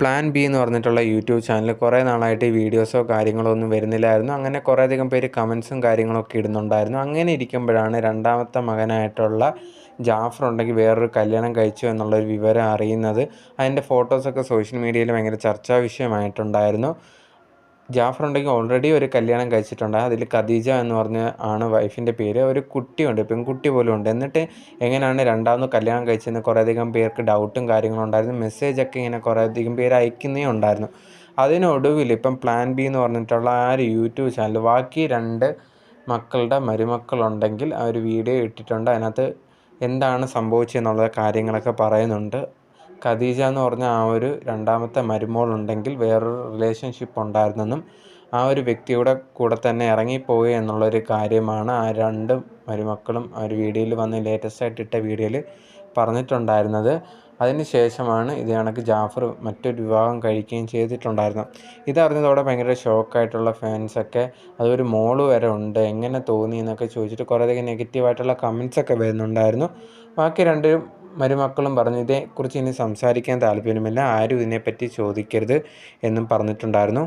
Plan B എന്ന് പറഞ്ഞിട്ടുള്ള YouTube channel കുറേ നാളായിട്ട് വീഡിയോസോ കാര്യങ്ങളോ ഒന്നും വരുന്നില്ലായിരുന്നു. അങ്ങനെ കുറേയധികം പേര് കമൻസും കാര്യങ്ങളൊക്കെ ഇടുന്നുണ്ടായിരുന്നു. അങ്ങനെ ഇരിക്കുമ്പോഴാണ് രണ്ടാമത്തെ മകനായിട്ടുള്ള ജാഫർ ഉണ്ടെങ്കിൽ വേറൊരു കല്യാണം കഴിച്ചു എന്നുള്ളൊരു വിവരം അറിയുന്നത്. അതിന്റെ ഫോട്ടോസൊക്കെ സോഷ്യൽ മീഡിയയിൽ ഭയങ്കര ചർച്ചാ വിഷയമായിട്ടുണ്ടായിരുന്നു. ജാഫർ ഉണ്ടെങ്കിൽ ഓൾറെഡി ഒരു കല്യാണം കഴിച്ചിട്ടുണ്ട്. അതിൽ ഖദീജ എന്ന് പറഞ്ഞ ആണ് വൈഫിന്റെ പേര്. ഒരു കുട്ടിയുണ്ട് പെൺകുട്ടി പോലും ഉണ്ട്. എന്നിട്ട് എങ്ങനെയാണ് രണ്ടാമത് കല്യാണം കഴിച്ചതെന്ന് കുറേയധികം പേർക്ക് ഡൗട്ടും കാര്യങ്ങളും ഉണ്ടായിരുന്നു. മെസ്സേജൊക്കെ ഇങ്ങനെ കുറേയധികം പേര് അയക്കുന്നേ ഉണ്ടായിരുന്നു. അതിനൊടുവിൽ ഇപ്പം പ്ലാൻ ബി എന്ന് പറഞ്ഞിട്ടുള്ള ആ ഒരു യൂട്യൂബ് ചാനൽ ബാക്കി രണ്ട് മക്കളുടെ മരുമക്കളുണ്ടെങ്കിൽ ആ ഒരു വീഡിയോ ഇട്ടിട്ടുണ്ട്. അതിനകത്ത് എന്താണ് സംഭവിച്ചതെന്നുള്ള കാര്യങ്ങളൊക്കെ പറയുന്നുണ്ട്. ഖദീജ എന്ന് പറഞ്ഞ ആ ഒരു രണ്ടാമത്തെ മരുമോളുണ്ടെങ്കിൽ വേറൊരു റിലേഷൻഷിപ്പ് ഉണ്ടായിരുന്നെന്നും ആ ഒരു വ്യക്തിയുടെ കൂടെ തന്നെ ഇറങ്ങിപ്പോയി എന്നുള്ളൊരു കാര്യമാണ് ആ രണ്ട് മരുമക്കളും ആ ഒരു വീഡിയോയിൽ വന്ന് ലേറ്റസ്റ്റ് ആയിട്ട് ഇട്ട വീഡിയോയിൽ പറഞ്ഞിട്ടുണ്ടായിരുന്നത്. അതിന് ശേഷമാണ് ഇത് കണക്ക് ജാഫർ മറ്റൊരു വിവാഹം കഴിക്കുകയും ചെയ്തിട്ടുണ്ടായിരുന്നു ഇതറിഞ്ഞതോടെ ഭയങ്കര ഷോക്കായിട്ടുള്ള ഫാൻസൊക്കെ അതൊരു മോൾ വരെ ഉണ്ട് എങ്ങനെ തോന്നി എന്നൊക്കെ ചോദിച്ചിട്ട് കുറേയധികം നെഗറ്റീവായിട്ടുള്ള കമൻസൊക്കെ വരുന്നുണ്ടായിരുന്നു. ബാക്കി രണ്ടും മരുമക്കളും പറഞ്ഞു ഇതേക്കുറിച്ച് ഇനി സംസാരിക്കാൻ താല്പര്യമില്ല. ആരും ഇതിനെപ്പറ്റി ചോദിക്കരുത് എന്നും പറഞ്ഞിട്ടുണ്ടായിരുന്നു.